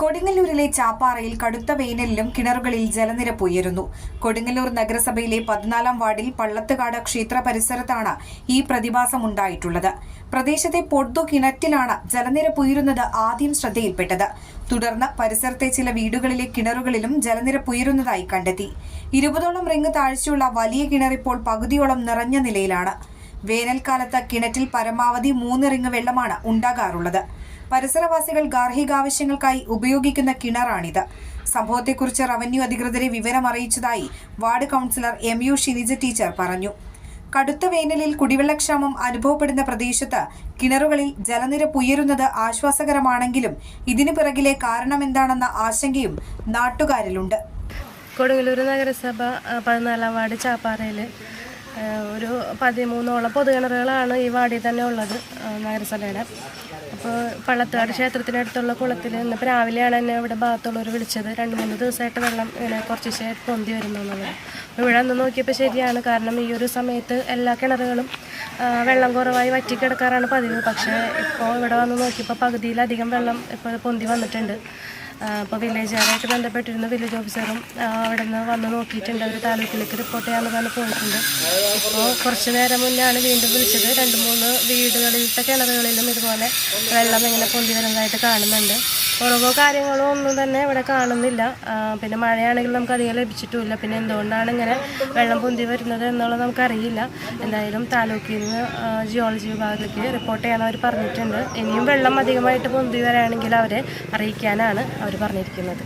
കൊടുങ്ങല്ലൂരിലെ ചാപ്പാറയിൽ കടുത്ത വേനലിലും കിണറുകളിൽ ജലനിരപ്പ് ഉയരുന്നു. കൊടുങ്ങല്ലൂർ നഗരസഭയിലെ പതിനാലാം വാർഡിൽ പള്ളത്തുകാട് ക്ഷേത്ര പരിസരത്താണ് ഈ പ്രതിഭാസം ഉണ്ടായിട്ടുള്ളത്. പ്രദേശത്തെ പൊട്ടു കിണറ്റിലാണ് ജലനിരപ്പ് ഉയരുന്നത് ആദ്യം ശ്രദ്ധയിൽപ്പെട്ടത്. തുടർന്ന് പരിസരത്തെ ചില വീടുകളിലെ കിണറുകളിലും ജലനിരപ്പ് ഉയരുന്നതായി കണ്ടെത്തി. ഇരുപതോളം റിങ് താഴ്ചയുള്ള വലിയ കിണർ ഇപ്പോൾ പകുതിയോളം നിറഞ്ഞ നിലയിലാണ്. വേനൽക്കാലത്ത് കിണറ്റിൽ പരമാവധി മൂന്ന് റിങ് വെള്ളമാണ് ഉണ്ടാകാറുള്ളത്. പരിസരവാസികൾ ഗാർഹികാവശ്യങ്ങൾക്കായി ഉപയോഗിക്കുന്ന കിണറാണിത്. സംഭവത്തെക്കുറിച്ച് റവന്യൂ അധികൃതരെ വിവരം അറിയിച്ചതായി ward councillor M U Shinija teacher പറഞ്ഞു. കടുത്ത വേനലിൽ കുടിവെള്ളക്ഷാമം അനുഭവപ്പെടുന്ന പ്രദേശത്ത് കിണറുകളിൽ ജലനിരപ്പ് ഉയരുന്നത് ആശ്വാസകരമാണെങ്കിലും ഇതിനു പിറകിലെ കാരണമെന്താണെന്ന ആശങ്കയും നാട്ടുകാരിലുണ്ട്. കൊടുങ്ങല്ലൂർ നഗരസഭ പതിനാലാം വാർഡ് ചാപ്പാറയിൽ ഒരു പതിമൂന്നോളം പൊതുകിണറുകളാണ് ഈ വാടി തന്നെ ഉള്ളത് നഗരസഭയുടെ. അപ്പോൾ പള്ളത്താട് ക്ഷേത്രത്തിനടുത്തുള്ള കുളത്തിൽ ഇന്നിപ്പോൾ രാവിലെയാണ് എന്നെ ഇവിടെ ഭാഗത്തുള്ളവർ വിളിച്ചത്. രണ്ട് മൂന്ന് ദിവസമായിട്ട് വെള്ളം ഇങ്ങനെ കുറച്ച് പൊന്തി വരുന്നു എന്നുള്ളത്. അപ്പോൾ ഇവിടെ ഒന്ന് നോക്കിയപ്പോൾ ശരിയാണ്. കാരണം ഈ ഒരു സമയത്ത് എല്ലാ കിണറുകളും വെള്ളം കുറവായി വറ്റിക്കിടക്കാറാണ് പതിവ്. പക്ഷേ ഇപ്പോൾ ഇവിടെ വന്ന് നോക്കിയപ്പോൾ പകുതിയിലധികം വെള്ളം ഇപ്പോൾ പൊന്തി വന്നിട്ടുണ്ട്. അപ്പോൾ വില്ലേജുകാരായിട്ട് ബന്ധപ്പെട്ടിരുന്ന വില്ലേജ് ഓഫീസറും അവിടെ നിന്ന് വന്ന് നോക്കിയിട്ടുണ്ട്. അവർ താലൂക്കിലേക്ക് റിപ്പോർട്ട് ചെയ്യാമെന്ന് പറഞ്ഞ് പോയിട്ടുണ്ട്. ഇപ്പോൾ കുറച്ച് നേരം മുന്നെയാണ് വീണ്ടും വിളിച്ചത്. രണ്ട് മൂന്ന് വീടുകളിലത്തെ കിണറുകളിലും ഇതുപോലെ വെള്ളം ഇങ്ങനെ പൊന്തി വരുന്നതായിട്ട് കാണുന്നുണ്ട്. കുറവോ കാര്യങ്ങളോ ഒന്നും തന്നെ ഇവിടെ കാണുന്നില്ല. പിന്നെ മഴയാണെങ്കിൽ നമുക്ക് അധികം ലഭിച്ചിട്ടുമില്ല. പിന്നെ എന്തുകൊണ്ടാണ് ഇങ്ങനെ വെള്ളം പൊന്തി വരുന്നത് എന്നുള്ളത് നമുക്കറിയില്ല. എന്തായാലും താലൂക്കിൽ നിന്ന് ജിയോളജി വിഭാഗത്തിലേക്ക് റിപ്പോർട്ട് ചെയ്യാൻ അവർ പറഞ്ഞിട്ടുണ്ട്. ഇനിയും വെള്ളം അധികമായിട്ട് പൊന്തി വരാണെങ്കിൽ അവരെ അറിയിക്കാനാണ് അവർ പറഞ്ഞിരിക്കുന്നത്.